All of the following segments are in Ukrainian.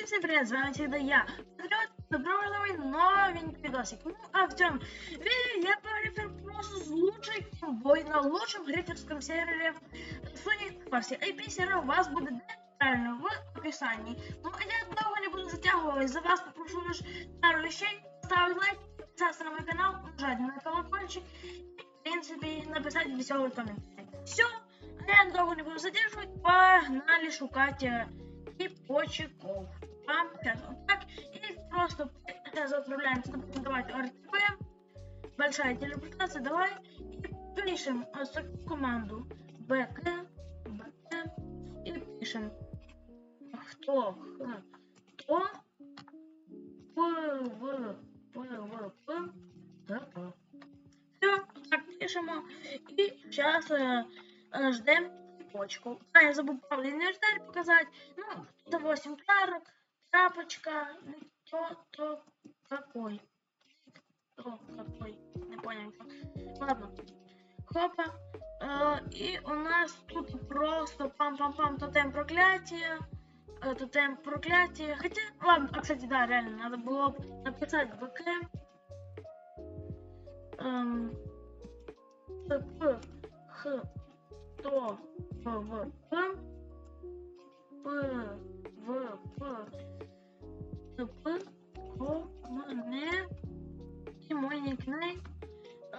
всем всем привет, с вами всегда я, Патриот, добро пожаловать в новенький видосик. Ну, а в чем видео я поговорю просто с лучшей бой на лучшем гриферском сервере Sonic Farsi. IP сервер у вас будет детально в описании. Ну, а я долго не буду затягивать, за вас попрошу лишь пару вещей, ставить лайк, подписаться на мой канал, нажать на колокольчик и, в принципе, написать веселый комментарий. Все, а я долго не буду задерживать, погнали шукать типочков А, сейчас вот так. И просто сейчас отправляемся, допустим, давайте РТП. Большая телепортация, давай. И пишем э, с- команду БК, БК. И пишем кто, х, кто, П, В, П, В, П, Т, П. Все, так пишемо. И сейчас э, э, ждем цепочку. А, я забыл, правда, инвентарь показать. Ну, это 8 карок, трапочка, ну, то, то, какой. То, какой. Не понял. кто. Ладно. Хопа. Э, и у нас тут просто пам-пам-пам тотем проклятия. Э, тотем проклятия. Хотя, ладно, а, кстати, да, реально, надо было бы написать БК. Эм, ТП, Х, то, П, В, П, П, В, П, ТП, Ко, Мене и мой никнейм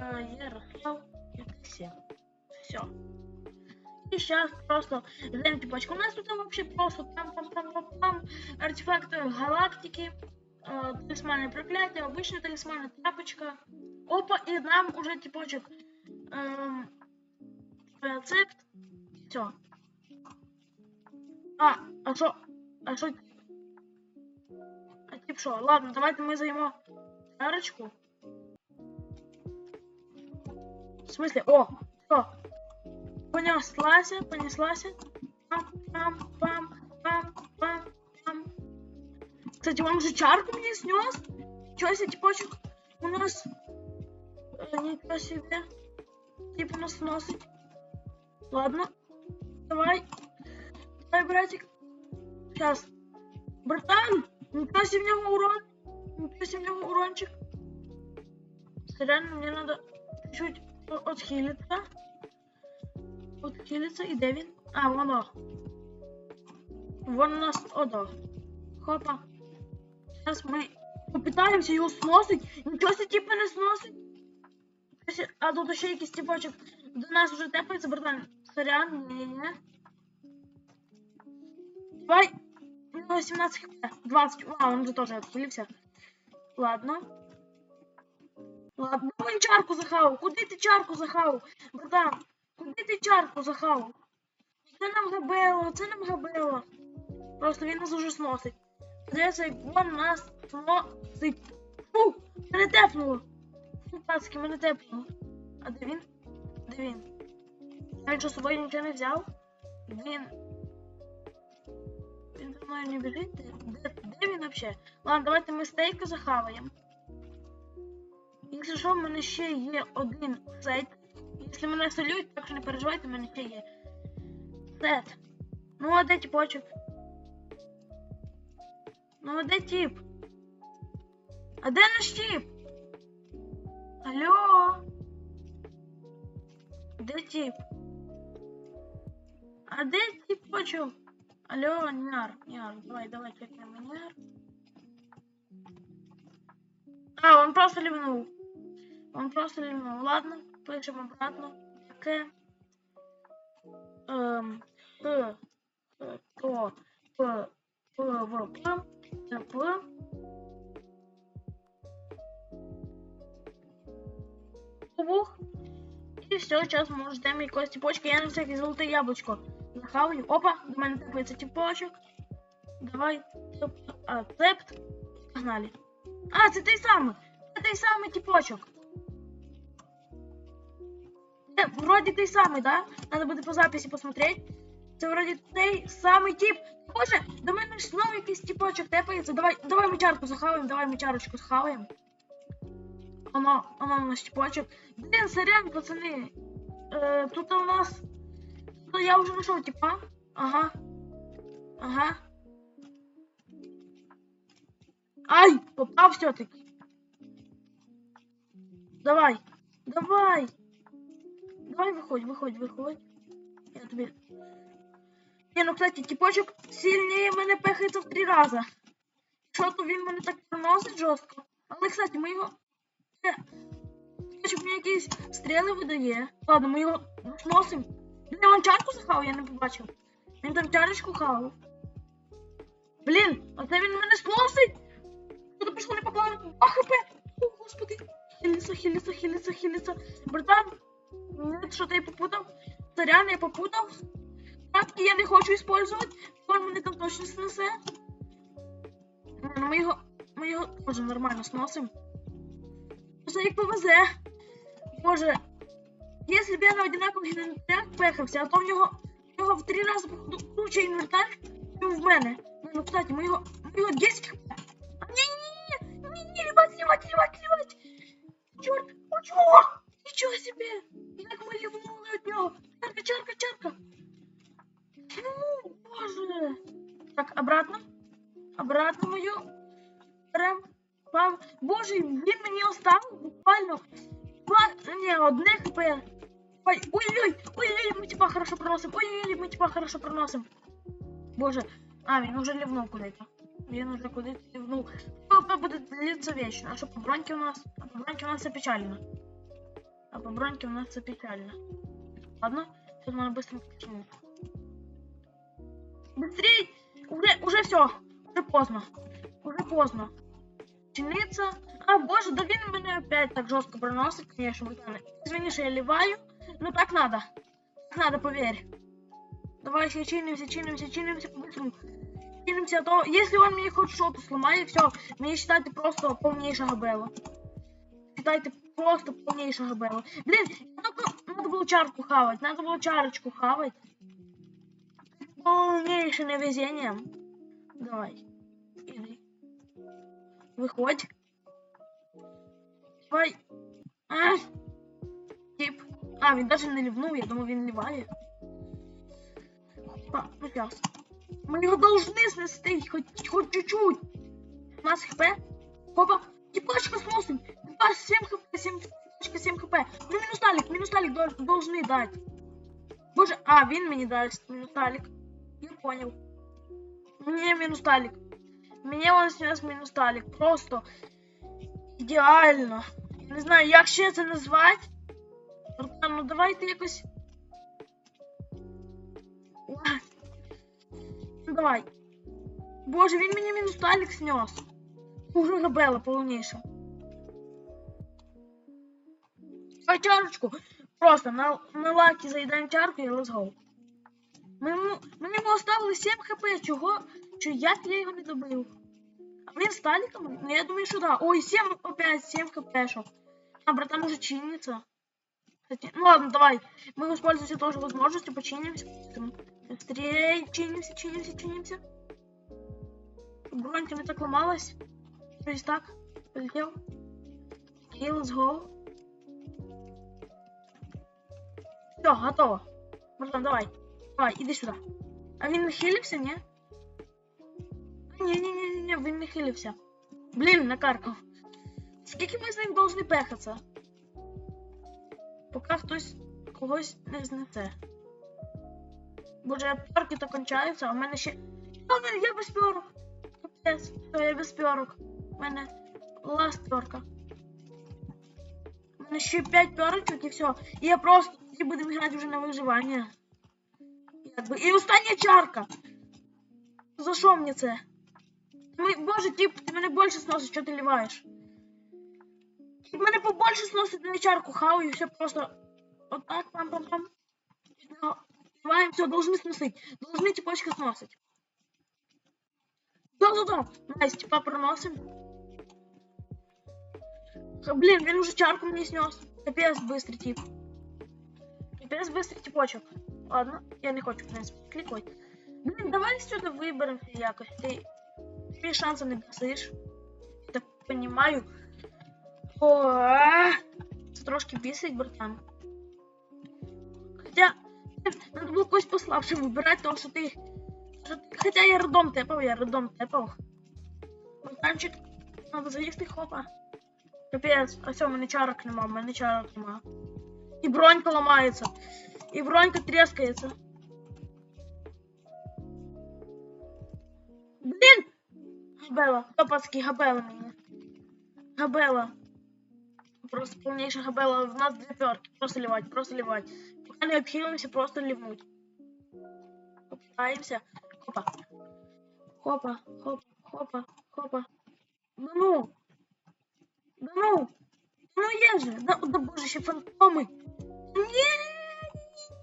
э, Ярослав Ексен. Все. И сейчас просто ждем типочку. У нас тут вообще просто там пам пам пам пам артефакты галактики, э, талисманы проклятия, обычный талисман, трапочка. Опа, и нам уже типочек эм, рецепт. Все. А, а что? А что? Що? Ладно, давайте ми займо арочку. В смысле? О, все. Понеслася, понеслася. Пам, пам, пам, пам, пам, пам. Кстати, он же чарку мне снес. Чё себе, типочек? У нас э, ничего себе. Типа нас сносить. Ладно. Давай. Давай, братик. Сейчас. Братан! Ничего себе в него урон. Ничего себе в него урончик. Реально, мне надо чуть-чуть отхилиться. Отхилиться. И де він? А, воно. Вон у нас одо. Хопа. Сейчас мы попытаемся его сносить. Ничего себе, типа не сносить. А тут ще якийсь типочок до нас вже тепається, братан. Сорян, не-не-не. Давай. У него 17 хп. 20. А, он же тоже отхилился. Ладно. Ладно. Він чарку захавав. Куди ти чарку захавав? Братан, куди ти чарку захавав? Це нам габело, це нам габело. Просто він нас уже сносить. Дивіться, як він нас сносить. Фу, мене тепнуло. Фу, мене тепнуло. А де він? Де він? Він що з собою нічого не взяв? Він. Мною не біжить? Де, де, він взагалі? Ладно, давайте ми стейка захаваємо. Якщо що, в мене ще є один сет. Якщо мене солють, так що не переживайте, в мене ще є. Сет. Ну, а де тіпочок? Ну, а де тіп? А де наш тіп? Алло? Де тіп? А де тіпочок? Алло, Няр, Няр, давай, давай, чекаем Няр. А, он просто ливнул. Он просто ливнул. Ладно, пишем обратно. К. Эм. Х. Х. То. П. П. В. П. Т. П. Бух. І все, зараз ми ждемо якоїсь тіпочки. Я на всякий золоте яблучко Захаваю. Опа, до мене тепається тіпочок. Давай. Тип- Погнали. А, це той самий. Це той самий типочок. Це вроді той самий, да? Надо буде по записі посмотреть. Це вроді той самий тип. Боже, до мене знову якийсь типочок тепається. Давай, давай ми чарку захаваємо, давай ми чарочку захаваємо. Оно, оно у нас типочок. Блін, сорян, пацани. Е, тут у нас. Ну, я вже знайшов, типа. Ага. Ага. Ай, попав все-таки. Давай, давай. Давай виходь, виходь, виходь. Я тобі. Ні, ну, кстати, тіпочок сильніше мене пехається в три рази. Що то він мене так проносить жорстко. Але, кстати, ми його. Е, Тіпочок мені якісь стріли видає. Ладно, ми його зносимо. Він вам захав, я не побачив. Він там чарочку хавав. Блін, оце він мене сносить. Куди пішло не поклали? А, хп! О, господи. Хилиться, хилиться, хилиться, хилиться. Братан, нет, що ти попутав? Сорян, я попутав. Тапки я не хочу использовать. Он мене там точно снесе. Не, ну ми його, ми його теж нормально сносим. Все як повезе. Боже, якщо б я на одинакових інвентарях пехався, а то в нього, в нього в три рази круче інвентар, ніж в мене. Ну, ну, кстати, ми його, ми його 10 хп. А, ні, ні, ні, ні, ні, лівать, лівать, лівать, лівать. Чорт, о, чорт, нічого собі. Як ми лівнули від нього. Чарка, чарка, чарка. Ну, боже. Так, обратно. Обратно мою. Берем. Пам. Боже, він мені оставив буквально. Два, не, одне хп. Ой, ой-ой, ой-ой, ми типа хорошо проносим. Ой-ой, ми типа хорошо проносим. Боже. А, він уже лівнув куди-то. Він уже куди-то лівнув. ПВП буде длиться вечно. А що по броньке у нас? А по броньке у нас все печально. А по броньке у нас все печально. Ладно, сейчас надо быстро починить. Быстрей! Уже, уже все. Уже поздно. Уже поздно. Чиниться. А, боже, да він мене опять так жестко проносит, конечно, братаны. Извини, что я ливаю. Ну так надо. Так надо, поверь. Давай еще чинимся, чинимся, чинимся по-быстрому. Чинимся, а то если он мне хоть что-то сломает, все, мне считайте просто полнейшего Белла. Считайте просто полнейшего Белла. Блин, только надо было чарку хавать, надо было чарочку хавать. Полнейшее невезение. Давай, иди. Выходь. Давай. А! Тип. А, він даже не лівнув, я думав, він ліває. А, ну сейчас. Мы его должны снести, хоть, хоть чуть-чуть. У нас хп. Опа, типачка сносим. Типа 7 хп, 7, типачка 7 хп. Ну мінус талік, мінус талік дол- должны дать. Боже, а, він мені дасть мінус талік. Я понял. Мне мінус талік. Мені он снес мінус талік. Просто ідеально. Я не знаю, як ще це назвати. Братан, ну давайте якось. Ну давай. Боже, він мені мінус талік снес. Уже габела повніше. Давай чарочку. Просто на, на лаки заїдаємо чарку і let's go. Ми, йому- ми оставили 7 хп. Чого? Чо, як я його не добив? А він з таліком? Ну я думаю, що да. Ой, 7 опять, 7 хпшок. А, братан уже чинится. Кстати, ну ладно, давай. Мы воспользуемся тоже возможностью, починимся. Быстрее, чинимся, чинимся, чинимся. Бронька не так ломалась. То есть так, полетел. Окей, let's go. Все, готово. Братан, давай. Давай, иди сюда. А він не хилився, ні? Ні-ні-ні, він не хилився. Блін, накаркав. Скільки ми з ним должны пехатися? Поки хтось когось не знесе. Боже, п'ярки то кончаються, а в мене ще. А, в мене я без п'ярок. Капець, я без п'ярок. У мене ласт п'ярка. У мене ще 5 п'ярочок і все. І я просто тоді будемо грати вже на виживання. І остання чарка. За що мені це? Боже, тип, ти мене більше сносить, що ти ліваєш? Тип мене побольше сносить на чарку, хаваю, все просто. Вот так, пам-пам-пам. Ліваємо, все, должны сносить. Должны типочка сносить. Да-да-да. Найс, типа проносим. Ха, Блин, він уже чарку мені снес. Капец быстрый тип. Капец быстрый типочок. Ладно, я не хочу, в принципе, клікати. Блін, давай сюди виберемося якось. Ти, ти шанси не досиш. Я так понімаю. О, це трошки бісить, братан. Хоча, надо було когось послабше вибирати, тому що ти. що ти- Хоча я родом тепав, я родом тепав. Братанчик, Надо заїсти хопа. Капець, а все, в мене чарок нема, в мене чарок нема. І бронька ламається. І бронька трескається. Блін! Габела, пацки, габела мені. Габела. Просто повніша габела. В нас дві перки. Просто ливать, просто ливать. Пока не обхилимся, просто ливнуть. Опираемся. Хопа. Хопа, хопа, хопа, хопа. Да ну! Да ну! Ну є же! Да, да боже, ще фантоми! Ні,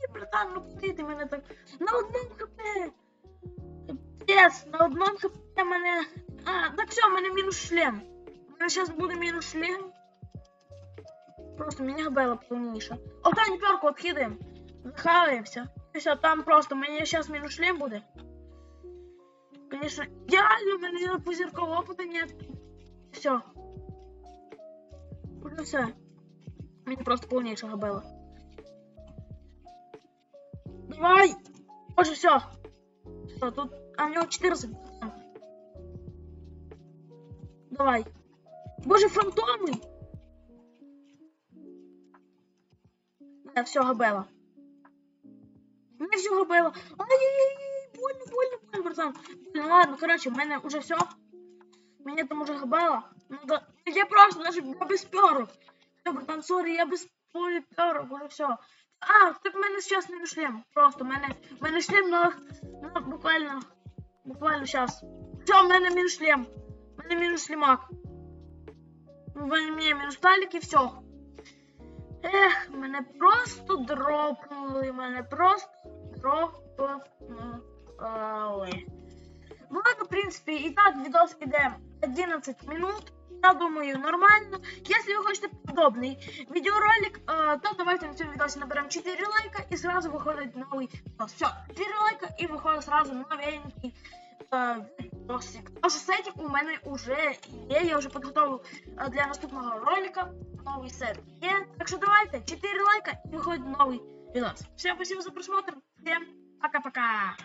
ні, братан, ну куди ти мене так? На одному хп! Капець, на одному хп мене. А, так все, мене мінус шлем. У мене зараз буде мінус шлем. Просто мені габела повніша. Останню перку обхидаємо. Захаваємося. І все, там просто мені зараз мінус шлем буде. Конечно, идеально, у меня пузыркового опыта нет. Все. Уже все. Мені просто повніше габела. Давай! Боже, все. Все, тут... А, у него 14. Давай. Боже, фантомы! Не, все, габела. Мне все габела. Ай-яй-яй, больно, больно, больно, братан. Ну ладно, короче, в мене уже все. Меня там уже габела. Ну да, я просто даже я без перок. Все, братан, сорі, я без перок, уже все. А, так в мене зараз не шлем. Просто в мене, в мене шлем на, на буквально, буквально зараз. Все, в мене мінус шлем. В мене мінус шлемак. В мене мінус талік і все. Ех, мене просто дропнули, мене просто дропнули. Ну ладно, в принципе, и так видос идем 11 минут. Я думаю, нормально. Если вы хотите подобный видеоролик, э, то давайте на этом видосе наберем 4 лайка и сразу выходит новый видос. Все, 4 лайка и выходит сразу новенький э, видосик. Потому что сетик у меня уже є, я вже підготував е, для наступного ролика новий сет є. Так що давайте, 4 лайка і виходить новий видос. Всем спасибо за просмотр. Всем пока-пока.